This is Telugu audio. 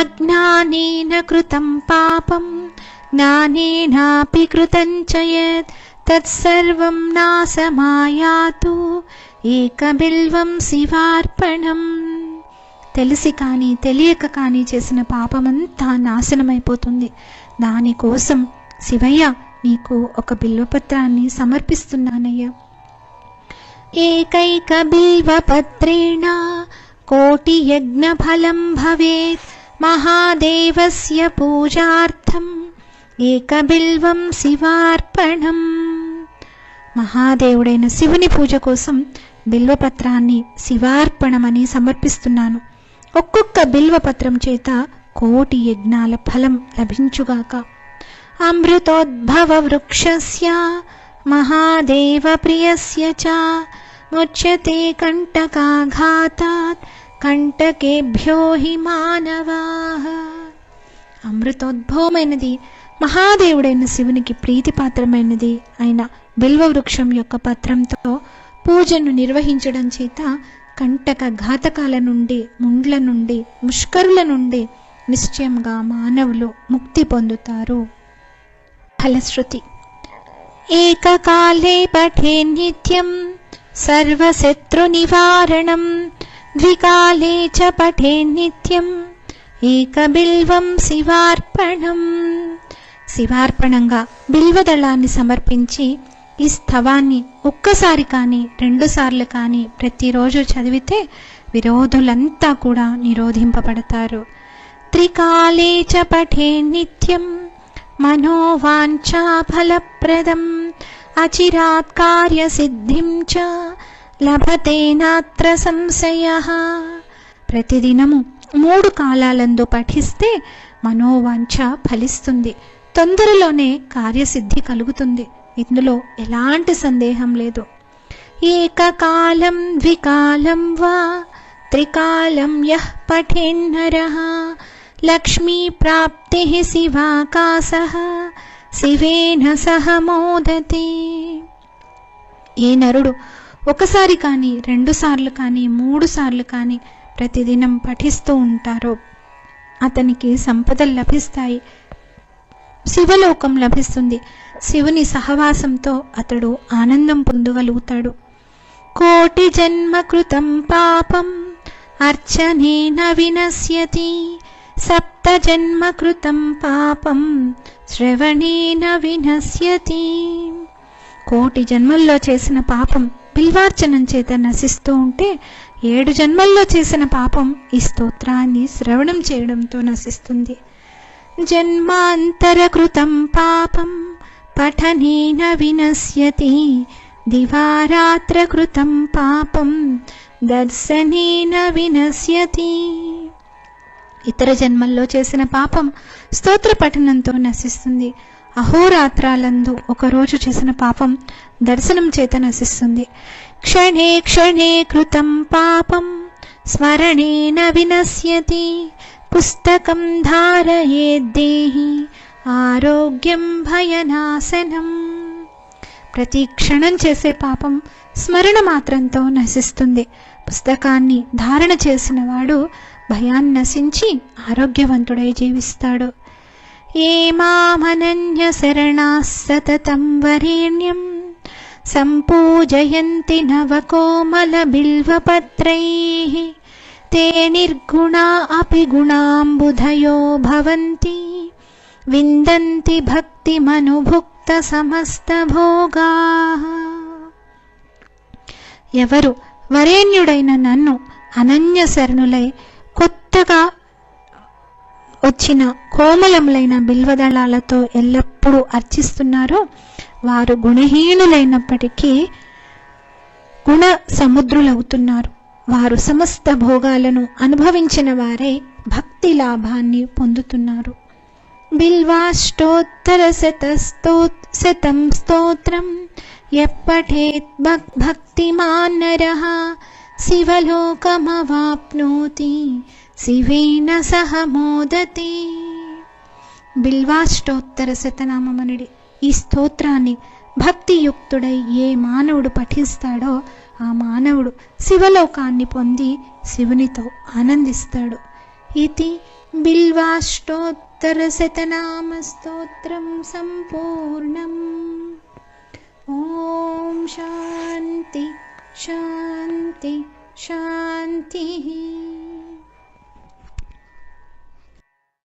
అజ్ఞానేన కృతం పాపం జ్ఞానేనాపి కృతం చ యత్ తత్సర్వం నాశమాయాతు ఏకబిల్వం శివార్పణం. తెలిసి కానీ తెలియక కానీ చేసిన పాపమంతా నాశనమైపోతుంది. దానికోసం శివయ్య నీకు ఒక బిల్వపత్రాన్ని సమర్పిస్తున్నానయ్యా. ఏకైక బిల్వపత్రేణ కోటి యజ్ఞ ఫలం భవేత్. మహాదేవస్య పూజార్థం ఏకబిల్వం శివార్పణం మహాదేవుడైన శివుని పూజ కోసం బిల్వపత్రాన్ని శివార్పణమని సమర్పిస్తున్నాను. ఒక్కొక్క బిల్వపత్రం చేత కోటి యజ్ఞాల ఫలం లభించుగాక. అమృతోద్భవ వృక్షస్య మహాదేవ ప్రియస్య చ ముచ్యతే కంటకాఘాతాత్ కంటకేభ్యో హి మానవాహ అమృతోద్భవమైనది మహాదేవుడైన శివునికి ప్రీతిపాత్రమైనది అయిన బిల్వ వృక్షం యొక్క పత్రంతో పూజను నిర్వహించడం చేత కంటక ఘాతకాల నుండి ముండ్ల నుండి ముష్కరుల నుండి నిశ్చయంగా మానవులు ముక్తి పొందుతారు. ఫలశ్రుతి. ఏకకాలే పఠే నిత్యం సర్వశత్రు నివారణం ద్వికాలే చ పఠే నిత్యం ఏకబిల్వం శివార్పణం శివార్పణంగా బిల్వదళాన్ని సమర్పించి ఈ స్థవాన్ని ఒక్కసారి కానీ రెండుసార్లు కానీ ప్రతిరోజు చదివితే విరోధులంతా కూడా నిరోధింపబడతారు. త్రికాలే చ పఠే నిత్యం మనోవాంఛాఫలప్రదం అచిరాత్ కార్యసిద్ధిం చ లభతే నాత్ర సంశయ. ప్రతిదినము మూడు కాలాలందు పఠిస్తే మనోవాంఛ ఫలిస్తుంది. తొందరలోనే కార్యసిద్ధి కలుగుతుంది. ఇందులో ఎలాంటి సందేహం లేదు. ఏకకాలం ద్వికాలం వా త్రికాలం యః పఠేన్నర. లక్ష్మీ ప్రాప్తి శివాకాశ. శివేన సహ మోదతి. ఏ నరుడు ఒకసారి కానీ రెండు సార్లు కానీ మూడు సార్లు కానీ ప్రతిదినం పఠిస్తూ ఉంటారో. అతనికి సంపదలు లభిస్తాయి. శివలోకం లభిస్తుంది. శివుని సహవాసంతో అతడు ఆనందం పొందగలుగుతాడు. కోటి జన్మ కృతం పాపం అర్చనేన వినశ్యతి. సప్త జన్మ కృతం పాపం శ్రవణేన వినశ్యతి. కోటి జన్మల్లో చేసిన పాపం బిల్వార్చనం చేత నశిస్తూ ఉంటే ఏడు జన్మల్లో చేసిన పాపం ఈ స్తోత్రాన్ని శ్రవణం చేయడంతో నశిస్తుంది. జన్మాంతరకృతం పాపం పఠనేన వినశ్యతి. దివారాత్రకృతం పాపం దర్శనేన వినశ్యతి. ఇతర జన్మల్లో చేసిన పాపం స్తోత్ర పఠనంతో నశిస్తుంది. అహోరాత్రాలందు ఒకరోజు చేసిన పాపం దర్శనం చేత నశిస్తుంది. క్షణే క్షణే కృతం పాపం స్మరణేన వినశ్యతి. పుస్తకం ధారయేద్దేహి ఆరోగ్యం భయనాశనం. ప్రతి క్షణం చేసే పాపం స్మరణ మాత్రంతో నశిస్తుంది. పుస్తకాన్ని ధారణ చేసిన వాడు భయాన్ని నశించి ఆరోగ్యవంతుడై జీవిస్తాడు. ఏ మామనన్య శరణా సతతం వరేణ్యం సంపూజయంతి నవకోమల బిల్వపత్రైః ते निर्गुणा अपि गुणाम्बुधयो भवन्ति विन्दन्ति భక్తిమనుభుక్తసమస్తభోగాः ఎవరు వరేణ్యుడైన నన్ను అనన్య శరణులై కొత్తగా వచ్చిన కోమలములైన బిల్వదళాలతో ఎల్లప్పుడూ అర్చిస్తున్నారో వారు గుణహీనులైనప్పటికీ గుణ సముద్రులవుతున్నారు వారు సమస్త భోగాలను అనుభవించిన వారే భక్తి లాభాన్ని పొందుతున్నారు. బిల్వాష్టోత్తర శతస్తో శతం స్తోత్రం ఎప్పఠేత్ భక్ శివలోకమవాప్నోతి శివేన సహ మోదతి. బిల్వాష్టోత్తర శతనామనుడి ఈ స్తోత్రాన్ని భక్తియుక్తుడై ఏ మానవుడు పఠిస్తాడో ఆ మానవుడు శివలోకాన్ని పొంది శివునితో ఆనందిస్తాడు. ఇది బిల్వాష్టోత్తర శతనామ స్తోత్రం సంపూర్ణం. ఓం శాంతి శాంతి శాంతి.